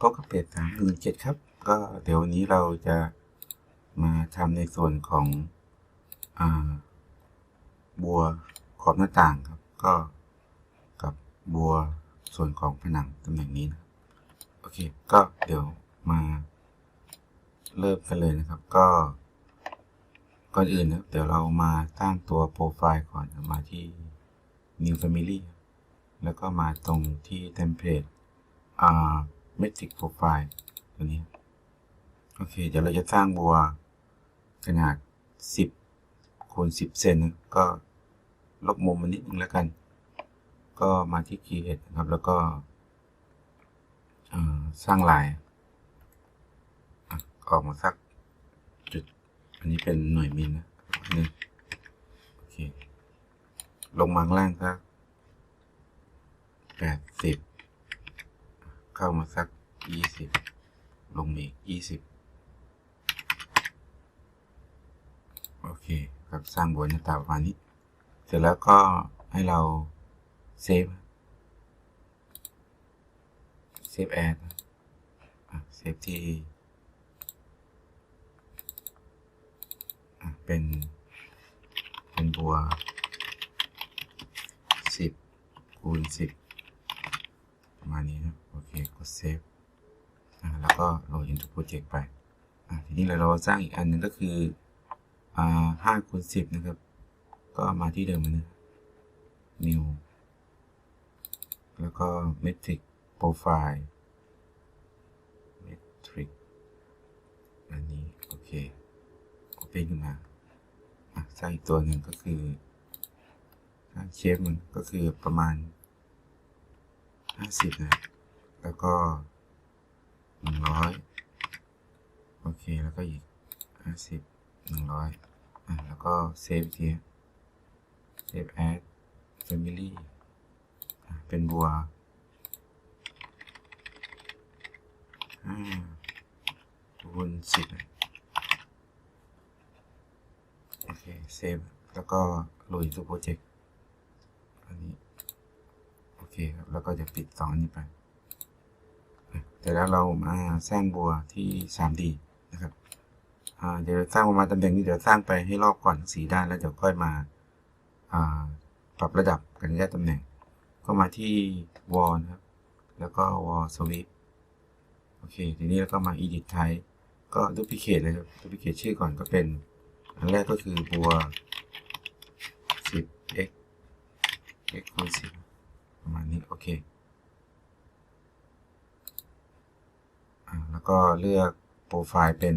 พบกับเพจสามหนึ่งเจ็ดครับ ก็เดี๋ยววันนี้เราจะมาทำในส่วนของอบัวขอบหน้าต่างครับ ก็กับบัวส่วนของผนังตำแหน่งนี้นะโอเค ก็เดี๋ยวมาเริ่มกันเลยนะครับ ก็ก่อนอื่นนะเดี๋ยวเรามาตั้งตัวโปรไฟล์ก่อนมาที่ New Family แล้วก็มาตรงที่ Template อ่า Metric Profile ตัวนี้ โอเค เดี๋ยวเราจะสร้างบัวขนาด 10คูณ10 เซนนะก็ลบมุมมันนิดนึงแล้วกัน ก็มาที่ Create นะครับ แล้วก็สร้างลาย ออกมาสักจุด อันนี้เป็นหน่วยมิลนะหนึ่งโอเค ลงมาข้างล่างสักแปดสิบ เข้ามาสักยี่สิบลงอีกยี่สิบโอเคครับสร้างบนหน้าตาประมาณนี้ เสร็จแล้วก็ให้เราเซฟเซฟแอดเซฟที่เป็น เป็นบัวสิบคูณสิบประมาณนี้นะ โอเคกดเซฟแล้วก็โหลด into project ไปทีนี้เราสร้างอีกอันหนึงก็คือห้าคูณสิบนะครับ ก็มาที่เดิมเหมือนเดิม new แล้วก็ metric profile metric อันนี้ โอเค open ขึ้นมาสร้างอีกตัวหนึ่งก็คือสร้างเชฟมันก็คือประมาณ 50 นะ แล้วก็100โอเค แล้วก็อีก50 100อะแล้วก็เซฟอีกทีเซฟแอด family อ่เป็นบัวอ่าคูณ10นะโอเค เซฟ แล้วก็โหลดตัวโปรเจกต์อันนี้ โอเคครับ แล้วก็จะปิดสองอันนี้ไป แต่แล้วเรามาสร้างบัวที่ 3D นะครับเดี๋ยวสร้างประมาณตำแหน่งนี้เดี๋ยวสร้างไปให้รอบก่อนสีด้านแล้วเดี๋ยวค่อยมาอ่าปรับระดับกันแยกตำแหน่ง ก็มาที่วอลนะครับ แล้วก็วอลสวิปโอเค ทีนี้แล้วก็มา edit type ก็ duplicate เลยครับ duplicate ชื่อก่อนก็เป็น อันแรกก็คือบัว 10 x x คูณ10ประมาณนี้ โอเคอ่า แล้วก็เลือกโปรไฟล์เป็น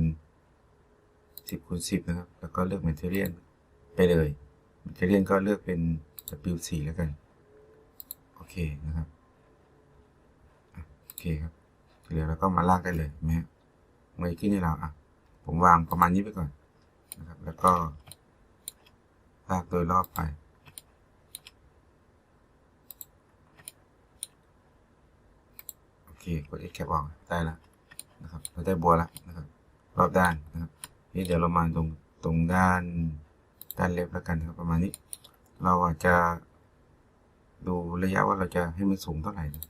10คูณ10 นะครับ แล้วก็เลือก Material ไปเลย Material ก็เลือกเป็น W4 แล้วกัน โอเคนะครับ โอเคครับเดี๋ยวเราก็มาลากได้เลยเห็นไหมฮะเงยขึ้นให้เราอะ ผมวางประมาณนี้ไปก่อนนะครับ แล้วก็ลากโดยรอบไปโอเค กด Escape ออกได้แล้ว นะครับเราได้บัวแล้วนะครับรอบด้านนะครับนี่เดี๋ยวเรามาตรงตรงด้านด้านเล็บแล้วกันครับประมาณนี้ เราอาจจะดูระยะว่าเราจะให้มันสูงเท่าไหร่นะ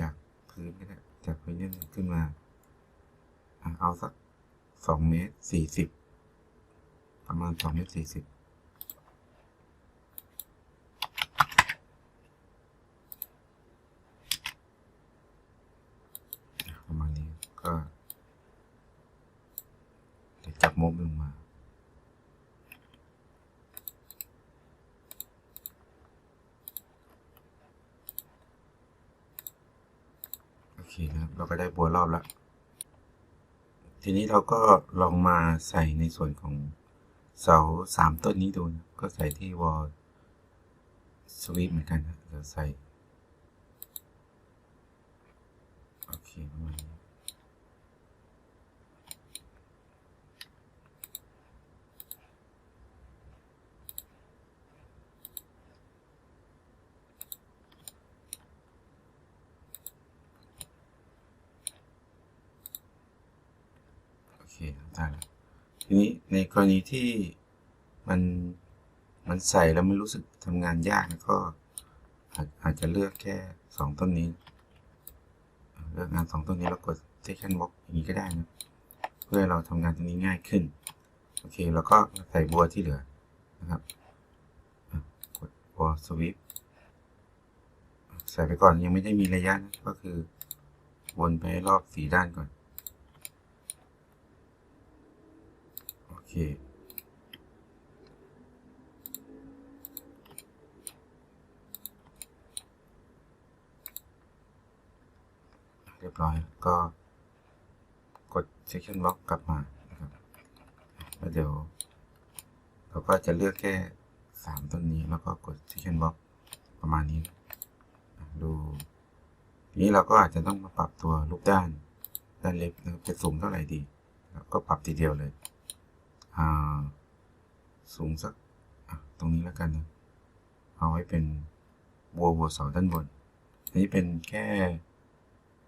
จากพื้นก็ได้จากพื้นนี่ขึ้นมา เอาสักสองเมตรสี่สิบประมาณสองเมตรสี่สิบประมาณนี้ก็เดี๋ยวจั บลงมา โอเคนะครับ เราก็ได้บัวรอบแล้ว ทีนี้เราก็ลองมาใส่ในส่วนของเสาสามต้นนี้ดูนะก็ใส่ที่วอลสวีปเหมือนกันนะเราใส่ โอเคประมาณนี้ ได้แล้วทีนี้ในกรณีที่มันมันใส่แล้วมันรู้สึกทำงานยากนะก็อาจจะเลือกแค่สองต้นนี้ เลือกงานสองตัวนี้เรากด section box อย่างนี้ก็ได้นะ เพื่อเราทำงานตรงนี้ง่ายขึ้น โอเค แล้วก็ใส่บัวที่เหลือนะครับ กดบัวสวิปใส่ไปก่อนยังไม่ได้มีระยะนะก็คือวนไปรอบสีด้านก่อน โอ เคเรียบร้อยก็กด section lock กลับมานะครับแล้วเดี๋ยว เราก็จะเลือกแค่สามต้นนี้แล้วก็กด section lock ประมาณนี้ ดูทีนี้เราก็อาจจะต้องมาปรับตัวรูปด้านด้านเล็บนะครับจะสูงเท่าไหร่ดี ก็ปรับทีเดียวเลย สูงสักตรงนี้แล้วกันนะ เอาไว้เป็นบัวบัวเสาด้านบน อันนี้เป็นแค่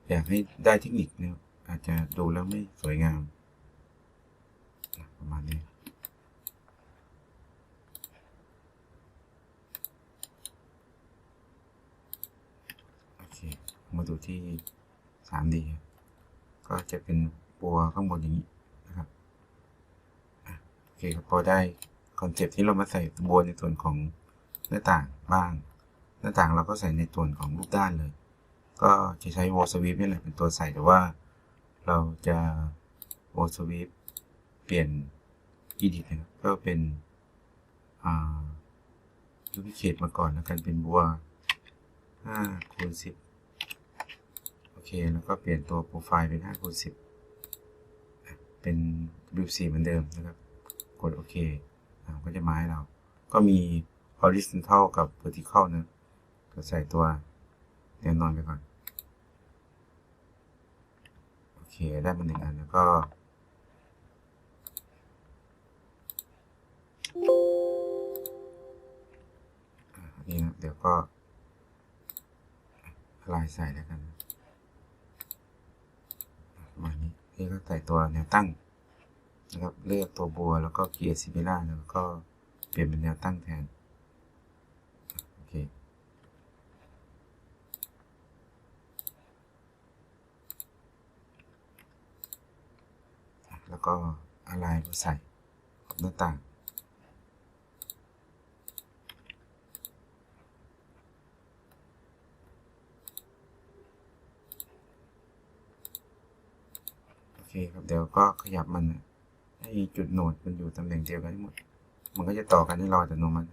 อยากให้ได้เทคนิคเนี่ยอาจจะดูแล้วไม่สวยงาม ประมาณนี้มาดูที่ 3D ครับก็จะเป็นบัวข้างบนอย่างนี้นะครับอะโอ เคครับพอได้คอนเซปต์ที่เรามาใส่บัวในส่วนของหน้าต่างบ้าง หน้าต่างเราก็ใส่ในส่วนของรูปด้านเลย ก็จะใช้ wall sweep นี่แหละเป็นตัวใส่แต่ว่า เราจะ wall sweep เปลี่ยน edit นะครับก็เป็นอ่า duplicate มาก่อนแล้วกันเป็นบัว5คูณ10 โอเค แล้วก็เปลี่ยนตัวโปรไฟล์เป็น5คูณ10 เป็น W4 เหมือนเดิมนะครับ กดโอเคอ่าก็จะมาให้เรา ก็มี horizontal กับ vertical นะก็ใส่ตัวแนวนอนไปก่อน โอเค ได้มาหนึ่งอันแล้วก็อันนี้นะ เดี๋ยวก็ลายใส่แล้วกันประมาณนี้ นี่ก็ใส่ตัวแนวตั้ง นะครับ เลือกตัวบัวแล้วก็เกียร์ซิมิล่าแล้วก็เปลี่ยนเป็นแนวตั้งแทน โอเค แล้วก็อะไรมาใส่กับหน้าต่างโอเคครับ เดี๋ยวก็ขยับมันนะ ให้จุดโหนดมันอยู่ตำแหน่งเดียวกันทั้งหมด มันก็จะต่อกันให้เราอัตโนมัติ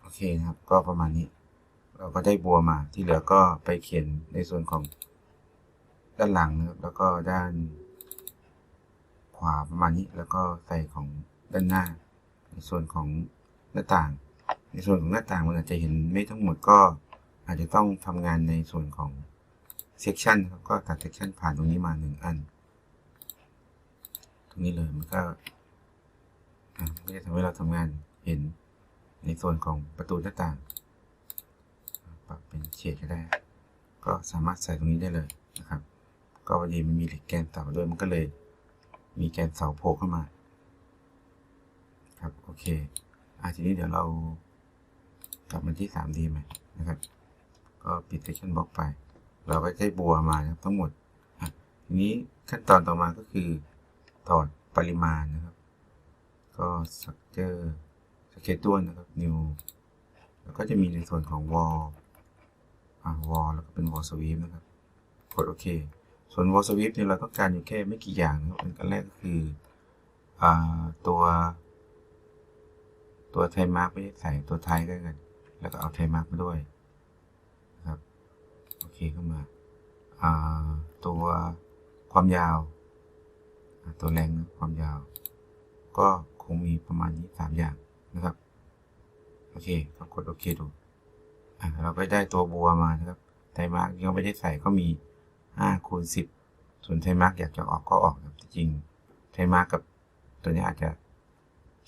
โอเคนะครับ ก็ประมาณนี้ ก็ได้บัวมา ที่เหลือก็ไปเขียนในส่วนของด้านหลังนะครับแล้วก็ด้านขวาประมาณนี้ แล้วก็ใส่ของด้านหน้า ในส่วนของหน้าต่าง ในส่วนของหน้าต่างมันอาจจะเห็นไม่ทั้งหมดก็อาจจะต้องทำงานในส่วนของเซกชันครับก็ตัดเซกชันผ่านตรงนี้มาหนึ่งอัน ตรงนี้เลยมันก็อะมันก็จะทำให้เราทำงานเห็นในส่วนของประตูหน้าต่าง ปรับเป็นเฉดก็ได้ ก็สามารถใส่ตรงนี้ได้เลยนะครับ ก็พอดีมันมีเหล็กแกนเสาด้วยมันก็เลย มีแกนเสาโผล่เข้ามา ครับโอเคอะทีนี้เดี๋ยวเรากลับมาที่ 3D ใหม่นะครับ ก็ปิด section box ไป เราก็ได้บัวมาครับทั้งหมดทีนี้ขั้นตอนต่อมาก็คือถอดปริมาณนะครับ ก็ structure สเก็ตด้วนะครับ new แล้วก็จะมีในส่วนของ wall วอ่า wall แล้วก็เป็น wall sweep นะครับ กดโอเค ส่วน wall sweep เนี่ยเราต้องการอยู่แค่ไม่กี่อย่างนะครับอันแรกก็คืออตัวตัวไทยมาร์กไม่ได้ใส่ตัวไทยด้วยกัน แล้วก็เอาไทยมาร์กมาด้วยนะครับ โอเคเข้ามาาตัวความยาวาตัวแรงนะความยาว ก็คงมีประมาณนี้สามอย่างนะครับ โอเคก็กดโอเคดู เราก็ได้ตัวบัวมานะครับไทมาร์กยังไม่ได้ใส่ก็มีห้าคูณสิบส่วนไทมาร์กอยากจะออกก็ออกครับจริงไทมาร์กกับตัวนี้อาจจะ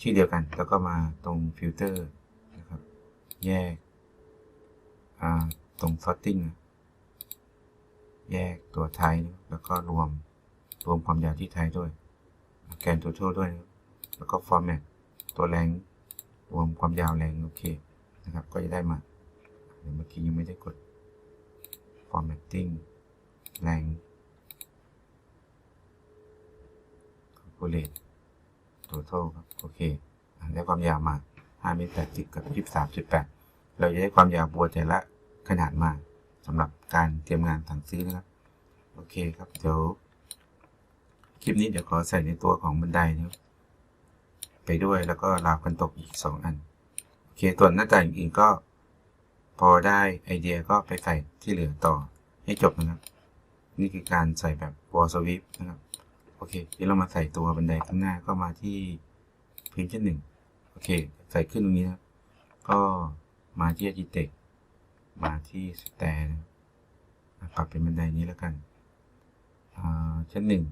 ชื่อเดียวกัน แล้วก็มาตรงฟิลเตอร์นะครับ แยกตรงซอตติ้งแยกตัวไทยแล้วก็รวมรวมความยาวที่ไทยด้วย แกนตัวโทด้วย แล้วก็ฟอร์แมตตัวแรงรวมความยาวแรงโอเคนะครับ ก็จะได้มา เดี๋ยวเมื่อกี้ยังไม่ได้กด formatting แรง calculate total ครับ โอเค ได้ความยาวมา5เมตร80 กับ 23.8 เราจะได้ความยาวบัวแต่ละขนาดมาสำหรับการเตรียมงานสั่งซื้อนะครับ โอเคครับ เดี๋ยว คลิปนี้เดี๋ยวขอใส่ในตัวของบันไดนะครับไปด้วยแล้วก็ราวกันตกอีก 2 อัน โอเค ตัวหน้าต่างอื่นก็ พอได้ไอเดียก็ไปใส่ที่เหลือต่อให้จบนะครับ นี่คือการใส่แบบ wall sweep นะครับ โอเคเดี๋ยวเรามาใส่ตัวบันไดข้างหน้าก็มาที่พื้นชั้นหนึ่งโอเค ใส่ขึ้นตรงนี้นะครับก็มาที่ architect มาที่ stair นะครับปรับเป็นบันไดนี้แล้วกันอ่าชั้นหนึ่ง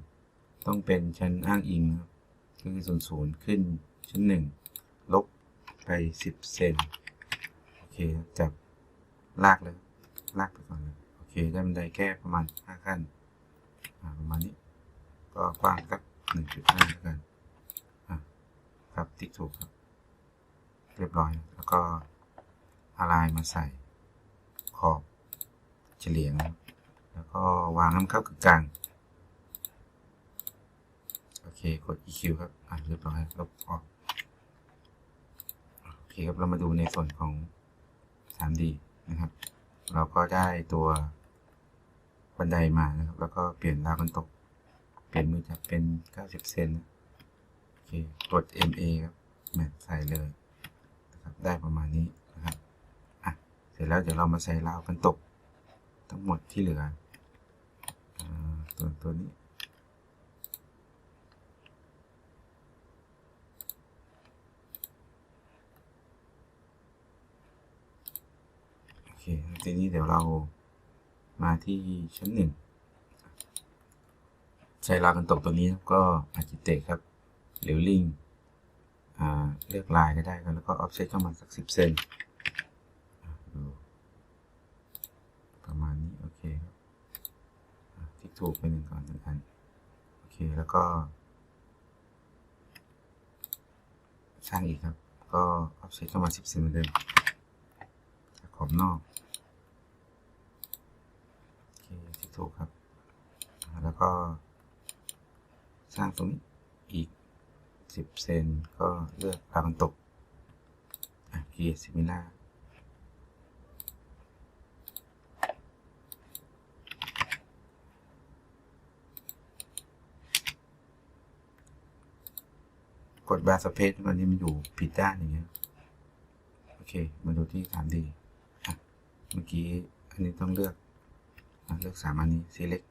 ต้องเป็นชั้นอ้างอิงนะครับก็คือศูนย์ศูนย์ขึ้นชั้นหนึ่งลบไปสิบเซน โอเคจับ ลากเลย ลากไปก่อนเลยโอเคได้บันไดแค่ประมาณห้าขั้นประมาณนี้ ก็กว้างสักหนึ่งจุดห้าแล้วกันครับติ๊กถูกครับ เรียบร้อย แล้วก็อะไรมาใส่ขอบเฉลียง แล้วก็วางน้ำเข้ากึ่งกลาง โอเค กด EQ ครับ อะ เรียบร้อยลบออก โอเคครับ เรามาดูในส่วนของ 3D นะครับ เราก็ได้ตัวบันไดมานะครับ แล้วก็เปลี่ยนราวกันตก เปลี่ยนมือจากเป็น 90 เซนโอเคกด MA ครับแมทใส่เลยนะครับได้ประมาณนี้นะครับอะเสร็จแล้วเดี๋ยวเรามาใส่ราวกันตก ทั้งหมดที่เหลืออตัวตัวนี้ เค ทีนี้เดี๋ยวเรามาที่ชั้นหนึ่งใช้รากันตกตัวนี้ครับก็อาจิเตครับ หรือลิงเลือกลายก็ได้ครับแล้วก็ออฟเซตเข้ามาสักสิบเซนประมาณนี้ โอเคครับทิกถูกไปหนึ่งก่อนหนึ่งอัน โอเค แล้วก็ช่างอีกครับ ก็ออฟเซตเข้ามาสิบเซนเหมือนเดิม อบนอกโอเคทิกถูกครับ แล้วก็ สร้างตรงนี้อีก 10 เซนก็เลือกตามันตกอะเกียร์ซิมิล่ากดบาสเปซตอนนี้มันอยู่ผิดด้านอย่างเงี้ย โอเค มาดูที่ 3D อะ เมื่อกี้อันนี้ต้องเลือกเลือกสามอันนี้ select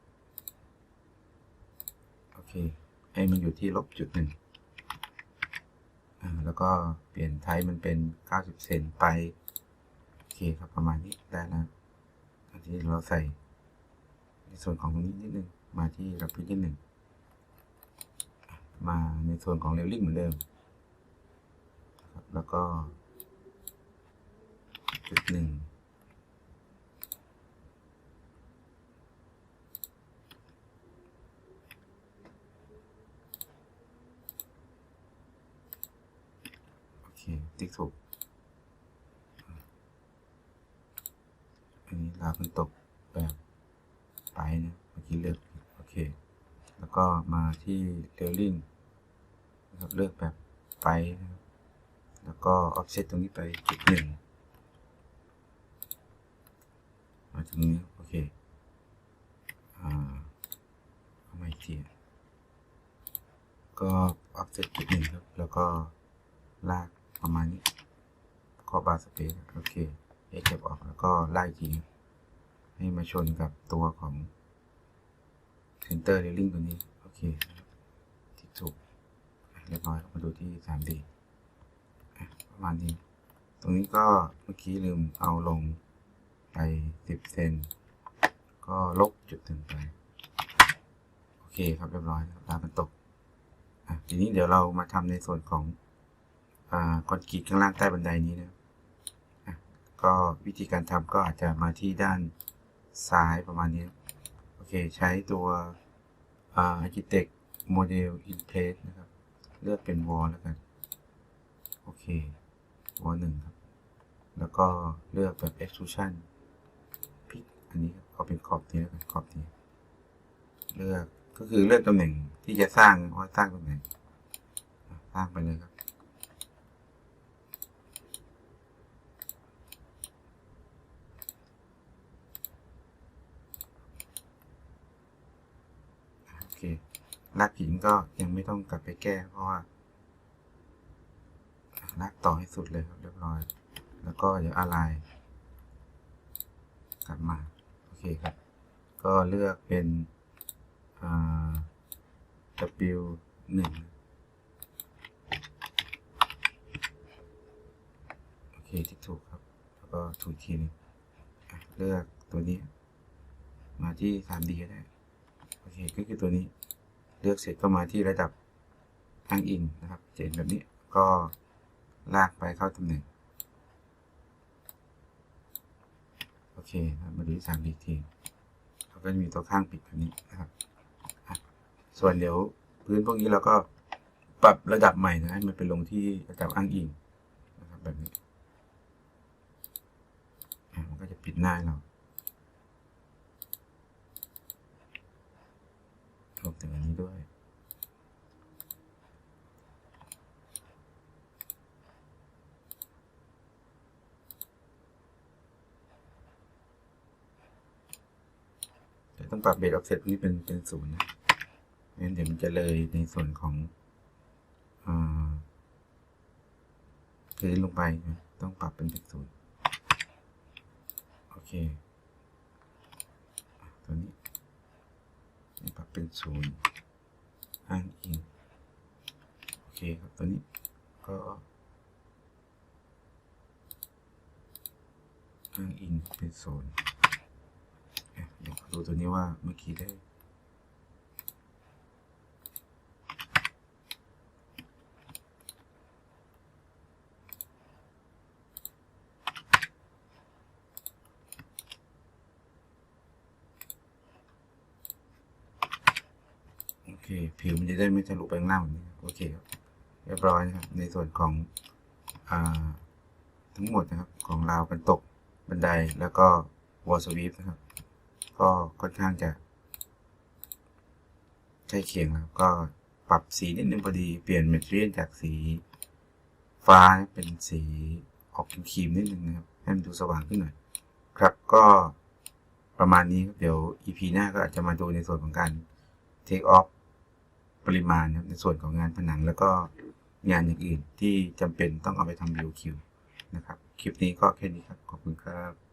โอเคให้มันอยู่ที่ลบจุดหนึ่งอ่าแล้วก็เปลี่ยนไทป์มันเป็น 90 เซนไป โอเคครับประมาณนี้ได้นะอันนี้เราใส่ ในส่วนของตรงนี้นิดนึง มาที่รับพื้นที่หนึ่ง มาในส่วนของเรลลิ่งเหมือนเดิมครับแล้วก็จุดหนึ่ง โอเค ติ๊กถูก อันนี้ลาวมันตกแบบไปนะเมื่อกี้เลือกโอเค แล้วก็มาที่เรลลิ่งนะครับเลือกแบบไปนะครับแล้วก็ออฟเซตตรงนี้ไปจุดหนึ่งมาตรงนี้โอเคอ่าเอามอีกทีก็ออฟเซตจุดหนึ่งครับ แล้วก็ลาก ประมาณนี้ก็บาร์สเปซโอเคเอ็กเก็บออกแล้วก็ไล่ทีครับให้มาชนกับตัวของเซนเตอร์เรลลิ่งตัวนี้ โอเคทิกถูกเรียบร้อยมาดูที่ 3D อะประมาณนี้ ตรงนี้ก็เมื่อกี้ลืมเอาลงไป 10 เซน ก็ลบจุดหนึ่งไป โอเคครับเรียบร้อยครับลามันตก ทีนี้เดี๋ยวเรามาทำในส่วนของ คอนกรีตข้างล่างใต้บันไดนี้นะะก็วิธีการทำก็อาจจะมาที่ด้านซ้ายประมาณนี้ โอเค ใช้ตัวอา Architect Model in Place นะครับ เลือกเป็น Wall แล้วกัน โอเค Wall หนึ่งครับ แล้วก็เลือกแบบ Extrusion พิกอันนี้ครับเอาเป็นขอบนี้แล้วกันขอบนี้ เลือกก็คือเลือกตำแหน่งที่จะสร้างว่าสร้างตำแหน่ง สร้างไปเลยครับ เคลากหินก็ยังไม่ต้องกลับไปแก้ เพราะว่าลากต่อให้สุดเลยครับเรียบร้อย แล้วก็เดี๋ยวอะไรกลับมา โอเคครับ ก็เลือกเป็นอ่า W หนึ่งโอเคที่ถูกครับ แล้วก็ถูกทีนึงเลือกตัวนี้ มาที่ 3D ก็ได้ เคก็คือตัวนี้ เลือกเสร็จก็มาที่ระดับอ้างอิงนะครับเห็นแบบนี้ก็ลากไปเข้าตำแหน่งโอเคมาดูที่สามดีทีเราก็จะมีตัวข้างปิดแบบนี้นะครับส่วนเดี๋ยวพื้นพวกนี้เราก็ปรับระดับใหม่นะให้มันไปลงที่ระดับอ้างอิงนะครับแบบนี้มันก็จะปิดหน้าเรา รวมถึงอันนี้ด้วย แต้องปรับเบสออฟเซตนี้เป็นเป็นศูนย์นะงั้นเดี๋ยวมันจะเลยในส่วนของอ่าเลยลงไปนะต้องปรับเป็นเป็นศูนย์โอเคตัวนี้ปรับเป็นศูนย์อ้างอิงโอเคครับตัวนี้ก็อ้างอิงเป็นศูนย์ เดี๋ยวดูตัวนี้ว่าเมื่อกี้ได้โอเคผิวมันจะได้ไม่ทะลุไปข้างล่างแบบนี้โอเคครับเรียบร้อยนะครับ ในส่วนของอทั้งหมดนะครับ ของราวกันตกบันไดแล้วก็วอลสวีปนะครับ ก็ค่อนข้างจะใกล้เคียงแล้วก็ปรับสีนิดนึงพอดีเปลี่ยนเมทเรียนจากสีฟ้าเป็นสีออกครีมนิดนึงนะครับให้มันดูสว่างขึ้นหน่อยครับก็ประมาณนี้ครับเดี๋ยว EP หน้าก็อาจจะมาดูในส่วนของการ take off ปริมาณนะครับในส่วนของงานผนังแล้วก็งานอย่างอื่นที่จำเป็นต้องเอาไปทำ BOQ นะครับ คลิปนี้ก็แค่นี้ครับ ขอบคุณครับ